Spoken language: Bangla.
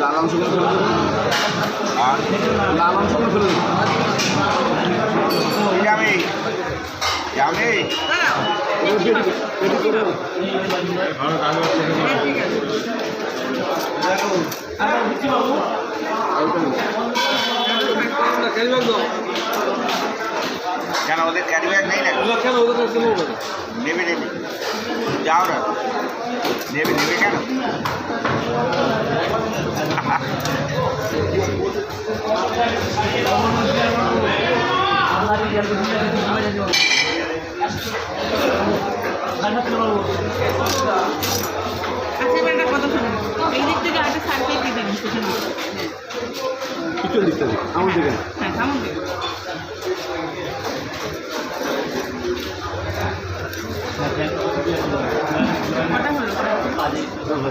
লাল অংশগুলো ফেলে দেবো। লাল অংশগুলো ফেলে দেবো। কেন, ওদের ক্যারি নেই না নেবে নেবে। যাও না। নেবে নেবে কেন? পিছন দিকটা দিক আমার দিকে। হ্যাঁ সামন দিকে কটা হলো